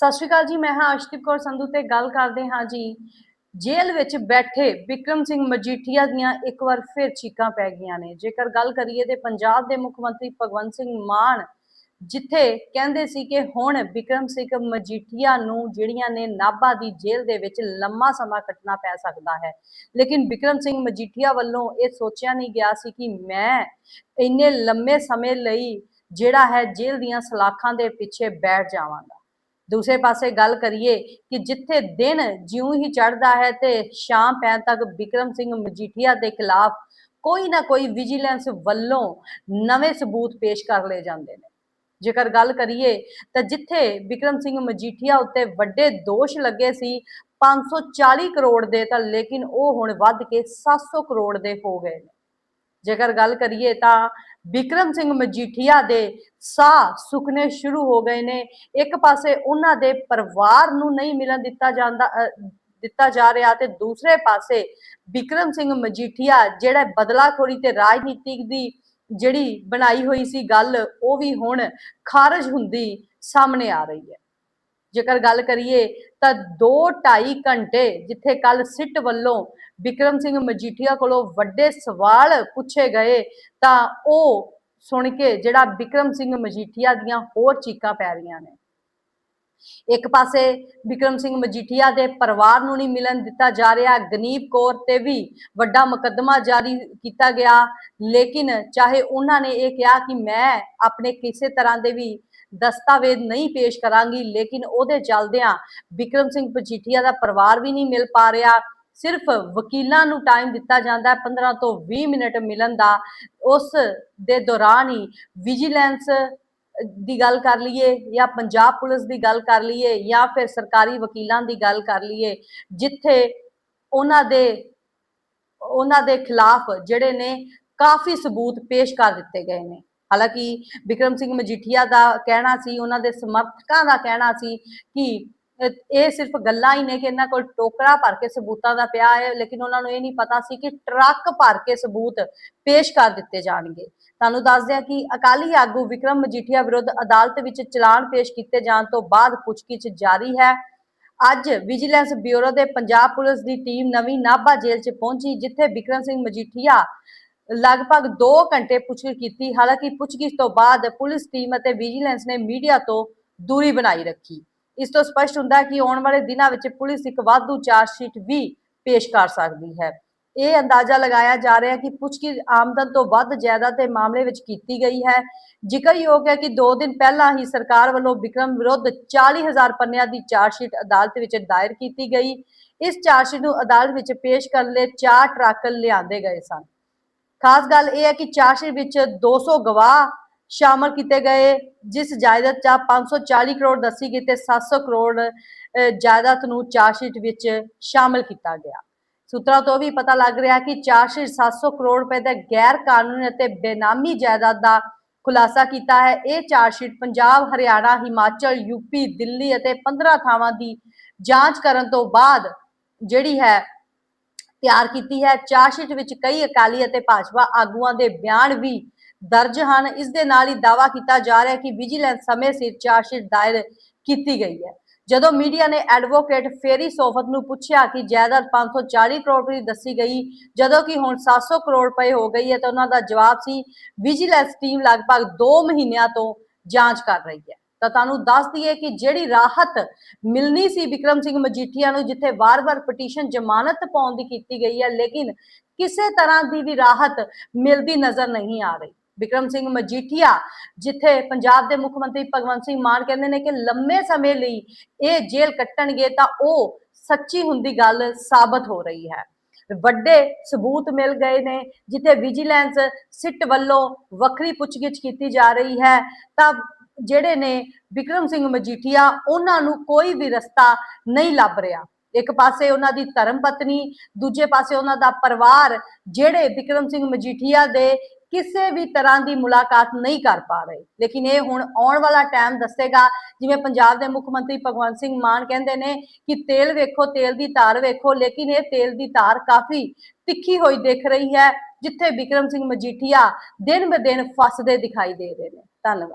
ਸਤਿ ਸ਼੍ਰੀ ਅਕਾਲ ਜੀ, ਮੈਂ ਹਾਂ ਅਸ਼ਦੀਪ ਕੌਰ ਸੰਧੂ ਤੇ ਗੱਲ ਕਰਦੇ ਹਾਂ ਜੀ। ਜੇਲ੍ਹ ਵਿੱਚ ਬੈਠੇ ਵਿਕਰਮ ਸਿੰਘ ਮਜੀਠੀਆ ਦੀਆਂ ਇੱਕ ਵਾਰ ਫਿਰ ਚੀਕਾਂ ਪੈ ਗਈਆਂ ਨੇ। ਜੇਕਰ ਗੱਲ ਕਰੀਏ ਤੇ ਪੰਜਾਬ ਦੇ ਮੁੱਖ ਮੰਤਰੀ ਭਗਵੰਤ ਸਿੰਘ ਮਾਨ, ਜਿੱਥੇ ਕਹਿੰਦੇ ਸੀ ਕਿ ਹੁਣ ਵਿਕਰਮ ਸਿੰਘ ਮਜੀਠੀਆ ਨੂੰ ਜਿਹੜੀਆਂ ਨੇ ਨਾਭਾ ਦੀ ਜੇਲ੍ਹ ਦੇ ਵਿੱਚ ਲੰਮਾ ਸਮਾਂ ਕੱਟਣਾ ਪੈ ਸਕਦਾ ਹੈ। ਲੇਕਿਨ ਵਿਕਰਮ ਸਿੰਘ ਮਜੀਠੀਆ ਵੱਲੋਂ ਇਹ ਸੋਚਿਆ ਨਹੀਂ ਗਿਆ ਸੀ ਕਿ ਮੈਂ ਇੰਨੇ ਲੰਮੇ ਸਮੇਂ ਲਈ ਜਿਹੜਾ ਹੈ ਜੇਲ੍ਹ ਦੀਆਂ ਸਲਾਖਾਂ ਦੇ ਪਿੱਛੇ ਬੈਠ ਜਾਵਾਂਗਾ। ਦੂਸਰੇ ਪਾਸੇ ਗੱਲ ਕਰੀਏ ਕਿ ਜਿੱਥੇ ਦਿਨ ਜਿਉਂ ਹੀ ਚੜ੍ਹਦਾ ਹੈ ਤੇ ਸ਼ਾਮ ਪੈਣ ਤੱਕ ਵਿਕਰਮ ਸਿੰਘ ਮਜੀਠੀਆ ਦੇ ਖਿਲਾਫ ਕੋਈ ਨਾ ਕੋਈ ਵਿਜੀਲੈਂਸ ਵੱਲੋਂ ਨਵੇਂ ਸਬੂਤ ਪੇਸ਼ ਕਰ ਲਏ ਜਾਂਦੇ ਨੇ। ਜੇਕਰ ਗੱਲ ਕਰੀਏ ਤਾਂ ਜਿੱਥੇ ਵਿਕਰਮ ਸਿੰਘ ਮਜੀਠੀਆ ਉੱਤੇ ਵੱਡੇ ਦੋਸ਼ ਲੱਗੇ ਸੀ 540 ਕਰੋੜ ਦੇ ਤਾਂ ਲੇਕਿਨ ਉਹ ਹੁਣ ਵੱਧ ਕੇ 700 ਕਰੋੜ ਦੇ ਹੋ ਗਏ ਨੇ। ਜੇਕਰ ਗੱਲ ਕਰੀਏ ਤਾਂ ਵਿਕਰਮ ਸਿੰਘ ਮਜੀਠੀਆ ਦੇ ਸਾਹ ਸੁੱਕਨੇ ਸ਼ੁਰੂ ਹੋ ਗਏ ਨੇ। ਇੱਕ ਪਾਸੇ ਉਹਨਾਂ ਦੇ ਪਰਿਵਾਰ ਨੂੰ ਨਹੀਂ ਮਿਲਣ ਦਿੱਤਾ ਜਾਂਦਾ ਅ, ਦਿੱਤਾ ਜਾ ਰਿਹਾ ਤੇ ਦੂਸਰੇ ਪਾਸੇ ਵਿਕਰਮ ਸਿੰਘ ਮਜੀਠੀਆ ਜਿਹੜਾ ਬਦਲਾਖੋਰੀ ਤੇ ਰਾਜਨੀਤਿਕ ਦੀ ਜਿਹੜੀ ਬਣਾਈ ਹੋਈ ਸੀ ਗੱਲ ਉਹ ਵੀ ਹੁਣ ਖਾਰਜ ਹੁੰਦੀ ਸਾਹਮਣੇ ਆ ਰਹੀ ਹੈ। ਜੇਕਰ ਗੱਲ ਕਰੀਏ ਤਾਂ 2.5 ਘੰਟੇ ਜਿੱਥੇ ਕੱਲ ਸਿੱਟ ਵੱਲੋਂ ਵਿਕਰਮ ਸਿੰਘ ਮਜੀਠੀਆ ਕੋਲੋਂ ਵੱਡੇ ਸਵਾਲ ਪੁੱਛੇ ਗਏ, ਤਾਂ ਉਹ ਸੁਣ ਕੇ ਜਿਹੜਾ ਵਿਕਰਮ ਸਿੰਘ ਮਜੀਠੀਆ ਦੀਆਂ ਹੋਰ ਚੀਕਾਂ ਪੈ ਰਹੀਆਂ ਨੇ। ਇੱਕ ਪਾਸੇ ਵਿਕਰਮ ਸਿੰਘ ਮਜੀਠੀਆ ਦੇ ਪਰਿਵਾਰ ਨੂੰ ਨਹੀਂ ਮਿਲਣ ਦਿੱਤਾ ਜਾ ਰਿਹਾ ਗਨੀਪ ਕੌਰ ਤੇ ਵੀ ਵੱਡਾ ਮੁਕੱਦਮਾ ਜਾਰੀ ਕੀਤਾ ਗਿਆ। ਲੇਕਿਨ ਚਾਹੇ ਉਹਨਾਂ ਨੇ ਇਹ ਕਿਹਾ ਕਿ ਮੈਂ ਆਪਣੇ ਕਿਸੇ ਤਰ੍ਹਾਂ ਦੇ ਵੀ ਦਸਤਾਵੇਜ਼ ਨਹੀਂ ਪੇਸ਼ ਕਰਾਂਗੀ, ਲੇਕਿਨ ਉਹਦੇ ਚੱਲਦਿਆਂ ਵਿਕਰਮ ਸਿੰਘ ਮਜੀਠੀਆ ਦਾ ਪਰਿਵਾਰ ਵੀ ਨਹੀਂ ਮਿਲ ਪਾ ਰਿਹਾ। ਸਿਰਫ ਵਕੀਲਾਂ ਨੂੰ ਟਾਈਮ ਦਿੱਤਾ ਜਾਂਦਾ ਹੈ 15 ਤੋਂ 20 ਮਿੰਟ ਮਿਲਣ ਦਾ। ਉਸ ਦੇ ਦੌਰਾਨ ਹੀ ਵਿਜੀਲੈਂਸ ਦੀ ਗੱਲ ਕਰ ਲਈਏ ਜਾਂ ਪੰਜਾਬ ਪੁਲਿਸ ਦੀ ਗੱਲ ਕਰ ਲਈਏ ਜਾਂ ਫਿਰ ਸਰਕਾਰੀ ਵਕੀਲਾਂ ਦੀ ਗੱਲ ਕਰ ਲਈਏ, ਜਿੱਥੇ ਉਹਨਾਂ ਦੇ ਉਹਨਾਂ ਦੇ ਖਿਲਾਫ ਜਿਹੜੇ ਨੇ ਕਾਫੀ ਸਬੂਤ ਪੇਸ਼ ਕਰ ਦਿੱਤੇ ਗਏ ਨੇ। ਹਾਲਾਂਕਿ ਵਿਕਰਮ ਸਿੰਘ ਮਜੀਠੀਆ ਦਾ ਕਹਿਣਾ ਸੀ, ਉਹਨਾਂ ਦੇ ਸਮਰਥਕਾਂ ਦਾ ਕਹਿਣਾ ਸੀ ਕਿ ਇਹ ਸਿਰਫ ਗੱਲਾਂ ਹੀ ਨੇ ਕਿ ਇਹਨਾਂ ਕੋਲ ਟੋਕਰਾ ਭਰ ਕੇ ਸਬੂਤਾਂ ਦਾ ਪਿਆ ਹੈ, ਲੇਕਿਨ ਉਹਨਾਂ ਨੂੰ ਇਹ ਨਹੀਂ ਪਤਾ ਸੀ ਕਿ ਟਰੱਕ ਭਰ ਕੇ ਸਬੂਤ ਪੇਸ਼ ਕਰ ਦਿੱਤੇ ਜਾਣਗੇ। ਤੁਹਾਨੂੰ ਦੱਸ ਦਿਆਂ ਕਿ ਅਕਾਲੀ ਆਗੂ ਵਿਕਰਮ ਮਜੀਠੀਆ ਵਿਰੁੱਧ ਅਦਾਲਤ ਵਿੱਚ ਚਲਾਨ ਪੇਸ਼ ਕੀਤੇ ਜਾਣ ਤੋਂ ਬਾਅਦ ਪੁੱਛਗਿੱਛ ਜਾਰੀ ਹੈ। ਅੱਜ ਵਿਜੀਲੈਂਸ ਬਿਊਰੋ ਦੇ ਪੰਜਾਬ ਪੁਲਿਸ ਦੀ ਟੀਮ ਨਵੀਂ ਨਾਭਾ ਜੇਲ੍ਹ 'ਚ ਪਹੁੰਚੀ, ਜਿੱਥੇ ਵਿਕਰਮ ਸਿੰਘ ਮਜੀਠੀਆ ਲਗਭਗ 2 ਘੰਟੇ ਪੁੱਛਗਿੱਛ ਕੀਤੀ। ਹਾਲਾਂਕਿ ਪੁੱਛਗਿੱਛ ਤੋਂ ਬਾਅਦ ਪੁਲਿਸ ਟੀਮ ਅਤੇ ਵਿਜੀਲੈਂਸ ਨੇ ਮੀਡੀਆ ਤੋਂ ਦੂਰੀ ਬਣਾਈ ਰੱਖੀ। ਇਸ ਤੋਂ ਸਪਸ਼ਟ ਹੁੰਦਾ ਕਿ ਆਉਣ ਵਾਲੇ ਦਿਨਾਂ ਵਿੱਚ ਪੁਲਿਸ ਇੱਕ ਵਾਧੂ ਚਾਰਜ ਸ਼ੀਟ ਵੀ ਪੇਸ਼ ਕਰ ਸਕਦੀ ਹੈ। ਇਹ ਅੰਦਾਜ਼ਾ ਲਗਾਇਆ ਜਾ ਰਿਹਾ ਹੈ ਕਿ ਪੁੱਛਗਿੱਛ ਆਮਦਨ ਤੋਂ ਵੱਧ ਜਾਇਦਾਦ ਦੇ ਮਾਮਲੇ ਵਿੱਚ ਕੀਤੀ ਗਈ ਹੈ। ਜ਼ਿਕਰਯੋਗ ਹੈ ਕਿ 2 ਦਿਨ ਪਹਿਲਾਂ ਹੀ ਸਰਕਾਰ ਵੱਲੋਂ ਵਿਕਰਮ ਵਿਰੁੱਧ 40000 ਪੰਨਿਆਂ ਦੀ ਚਾਰਜ ਸ਼ੀਟ ਅਦਾਲਤ ਵਿੱਚ ਦਾਇਰ ਕੀਤੀ ਗਈ। ਇਸ ਚਾਰਜ ਸ਼ੀਟ ਨੂੰ ਅਦਾਲਤ ਵਿੱਚ ਪੇਸ਼ ਕਰਨ ਲਈ ਚਾਰ ਟਰੱਕ ਲਿਆਂਦੇ ਗਏ ਸਨ। ਖਾਸ ਗੱਲ ਇਹ ਹੈ ਕਿ ਚਾਰਜ ਸ਼ੀਟ ਵਿੱਚ 200 ਗਵਾਹ ਸ਼ਾਮਲ ਕੀਤੇ ਗਏ ਜਿਸ ਜਾਇਦਾਦ 'ਚ 540 ਕਰੋੜ ਦੱਸੀ ਗਈ ਤੇ 700 ਕਰੋੜ ਅਹ, ਜਾਇਦਾਦ ਨੂੰ ਚਾਰਜ ਵਿੱਚ ਸ਼ਾਮਲ ਕੀਤਾ ਗਿਆ। ਸੂਤਰਾਂ ਤੋਂ ਵੀ ਪਤਾ ਲੱਗ ਰਿਹਾ ਕਿ ਚਾਰਜ 700 ਕਰੋੜ ਰੁਪਏ ਦੇ ਗੈਰ ਕਾਨੂੰਨੀ ਅਤੇ ਬੇਨਾਮੀ ਜਾਇਦਾਦ ਦਾ ਖੁਲਾਸਾ ਕੀਤਾ ਹੈ। ਇਹ ਚਾਰਜਸ਼ੀਟ ਪੰਜਾਬ ਹਰਿਆਣਾ ਹਿਮਾਚਲ ਯੂਪੀ ਦਿੱਲੀ ਅਤੇ 15 ਥਾਵਾਂ ਦੀ ਜਾਂਚ ਕਰਨ ਤੋਂ ਬਾਅਦ ਜਿਹੜੀ ਹੈ ਤਿਆਰ ਕੀਤੀ ਹੈ। ਚਾਰਜਸ਼ੀਟ ਵਿੱਚ ਕਈ ਅਕਾਲੀ ਅਤੇ ਭਾਜਪਾ ਆਗੂਆਂ ਦੇ ਬਿਆਨ ਵੀ ਦਰਜ ਹਨ। ਇਸ ਦੇ ਨਾਲ ਹੀ ਦਾਵਾ ਕੀਤਾ ਜਾ ਰਿਹਾ ਹੈ ਕਿ ਵਿਜੀਲੈਂਸ ਸਮੇਂ ਸਿਰ ਚਾਰਜਸ਼ੀਟ ਦਾਇਰ ਕੀਤੀ ਗਈ ਹੈ। ਜਦੋਂ ਮੀਡੀਆ ਨੇ ਐਡਵੋਕੇਟ ਫੇਰੀ ਸੋਫਤ ਨੂੰ ਪੁੱਛਿਆ ਕਿ ਜਾਇਦਾਦ 540 ਕਰੋੜ ਰੁਪਏ ਦੀ ਦੱਸੀ ਗਈ, ਜਦੋਂ ਕਿ ਹੁਣ 700 ਕਰੋੜ ਰੁਪਏ ਹੋ ਗਈ ਹੈ ਤਾਂ ਉਹਨਾਂ ਦਾ ਜਵਾਬ ਸੀ, ਵਿਜੀਲੈਂਸ ਟੀਮ ਲਗਭਗ 2 ਮਹੀਨਿਆਂ ਤੋਂ ਜਾਂਚ ਕਰ ਰਹੀ ਹੈ। ਤਾਂ ਤੁਹਾਨੂੰ ਦੱਸ ਦਈਏ ਕਿ ਜਿਹੜੀ ਰਾਹਤ ਮਿਲਣੀ ਸੀ ਵਿਕਰਮ ਸਿੰਘ ਮਜੀਠੀਆ ਨੂੰ, ਜਿੱਥੇ ਵਾਰ-ਵਾਰ ਪਟੀਸ਼ਨ ਜ਼ਮਾਨਤ ਪਾਉਣ ਦੀ ਕੀਤੀ ਗਈ ਹੈ, ਲੇਕਿਨ ਕਿਸੇ ਤਰ੍ਹਾਂ ਦੀ ਵੀ ਰਾਹਤ ਮਿਲਦੀ ਨਜ਼ਰ ਨਹੀਂ ਆ ਰਹੀ। ਵਿਕਰਮ ਸਿੰਘ ਮਜੀਠੀਆ, ਜਿੱਥੇ ਪੰਜਾਬ ਦੇ ਮੁੱਖ ਮੰਤਰੀ ਭਗਵੰਤ ਸਿੰਘ ਮਾਨ ਕਹਿੰਦੇ ਨੇ ਕਿ ਲੰਮੇ ਸਮੇਂ ਲਈ ਇਹ ਜੇਲ੍ਹ ਕੱਟਣਗੇ ਤਾਂ ਉਹ ਸੱਚੀ ਹੁੰਦੀ ਗੱਲ ਸਾਬਤ ਹੋ ਰਹੀ ਹੈ। ਵੱਡੇ ਸਬੂਤ ਮਿਲ ਗਏ ਨੇ, ਜਿੱਥੇ ਵਿਜੀਲੈਂਸ ਸਿੱਟ ਵੱਲੋਂ ਵੱਖਰੀ ਪੁੱਛਗਿੱਛ ਕੀਤੀ ਜਾ ਰਹੀ ਹੈ, ਤਾਂ ਜਿਹੜੇ ਨੇ ਵਿਕਰਮ ਸਿੰਘ ਮਜੀਠੀਆ, ਉਹਨਾਂ ਨੂੰ ਕੋਈ ਵੀ ਰਸਤਾ ਨਹੀਂ ਲੱਭ ਰਿਹਾ। ਇੱਕ ਪਾਸੇ ਉਹਨਾਂ ਦੀ ਧਰਮ ਪਤਨੀ, ਦੂਜੇ ਪਾਸੇ ਉਹਨਾਂ ਦਾ ਪਰਿਵਾਰ, ਜਿਹੜੇ ਵਿਕਰਮ ਸਿੰਘ ਮਜੀਠੀਆ ਦੇ ਕਿਸੇ ਵੀ ਤਰ੍ਹਾਂ ਦੀ ਮੁਲਾਕਾਤ ਨਹੀਂ ਕਰ ਪਾ ਰਹੇ। ਲੇਕਿਨ ਇਹ ਹੁਣ ਆਉਣ ਵਾਲਾ ਟਾਈਮ ਦੱਸੇਗਾ, ਜਿਵੇਂ ਪੰਜਾਬ ਦੇ ਮੁੱਖ ਮੰਤਰੀ ਭਗਵੰਤ ਸਿੰਘ ਮਾਨ ਕਹਿੰਦੇ ਨੇ ਕਿ ਤੇਲ ਵੇਖੋ, ਤੇਲ ਦੀ ਧਾਰ ਵੇਖੋ, ਲੇਕਿਨ ਇਹ ਤੇਲ ਦੀ ਧਾਰ ਕਾਫੀ ਤਿੱਖੀ ਹੋਈ ਦਿਖ ਰਹੀ ਹੈ, ਜਿੱਥੇ ਵਿਕਰਮ ਸਿੰਘ ਮਜੀਠੀਆ ਦਿਨ ਬ ਦਿਨ ਫਸਦੇ ਦਿਖਾਈ ਦੇ ਰਹੇ ਨੇ। ਧੰਨਵਾਦ।